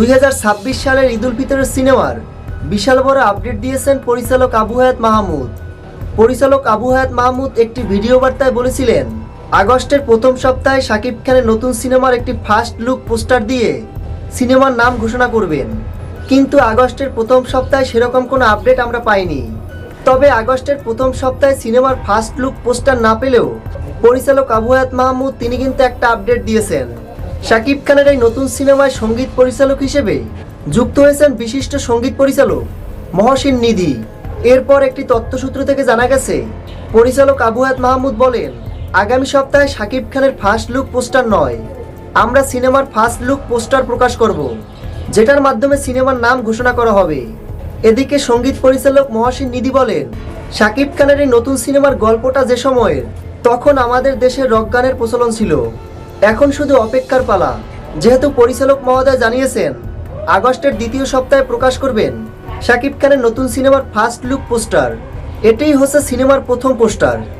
দুই হাজার ছাব্বিশ সালের ঈদ উল ফিতরের সিনেমার বিশাল বড় আপডেট দিয়েছেন পরিচালক আবু হায়াত মাহমুদ। পরিচালক আবু হায়াত মাহমুদ একটি ভিডিও বার্তায় বলেছিলেন, আগস্টের প্রথম সপ্তাহে শাকিব খানের নতুন সিনেমার একটি ফার্স্ট লুক পোস্টার দিয়ে সিনেমার নাম ঘোষণা করবেন। কিন্তু আগস্টের প্রথম সপ্তাহে সেরকম কোনো আপডেট আমরা পাইনি। তবে আগস্টের প্রথম সপ্তাহে সিনেমার ফার্স্ট লুক পোস্টার না পেলেও পরিচালক আবু হায়াত মাহমুদ তিনি কিন্তু একটা আপডেট দিয়েছেন। শাকিব খানের এই নতুন সিনেমায় সংগীত পরিচালক হিসেবে যুক্ত হয়েছেন বিশিষ্ট সংগীত পরিচালক মহসিন নিধি। এরপর একটি তথ্যসূত্র থেকে জানা গেছে, পরিচালক আবু হায়াত মাহমুদ বলেন, আগামী সপ্তাহে শাকিব খানের ফার্স্ট লুক পোস্টার নয়। আমরা সিনেমার ফার্স্ট লুক পোস্টার প্রকাশ করব, যেটার মাধ্যমে সিনেমার নাম ঘোষণা করা হবে। এদিকে সংগীত পরিচালক মহাসিন নিধি বলেন, শাকিব খানের এই নতুন সিনেমার গল্পটা যে সময়ের, তখন আমাদের দেশে রক গানের প্রচলন ছিল। এখন শুধু অপেক্ষার পালা। যেহেতু পরিচালক মহোদয় জানিয়েছেন, আগস্টের দ্বিতীয় সপ্তাহে প্রকাশ করবেন শাকিব খানের নতুন সিনেমার ফার্স্ট লুক পোস্টার। এটাই হচ্ছে সিনেমার প্রথম পোস্টার।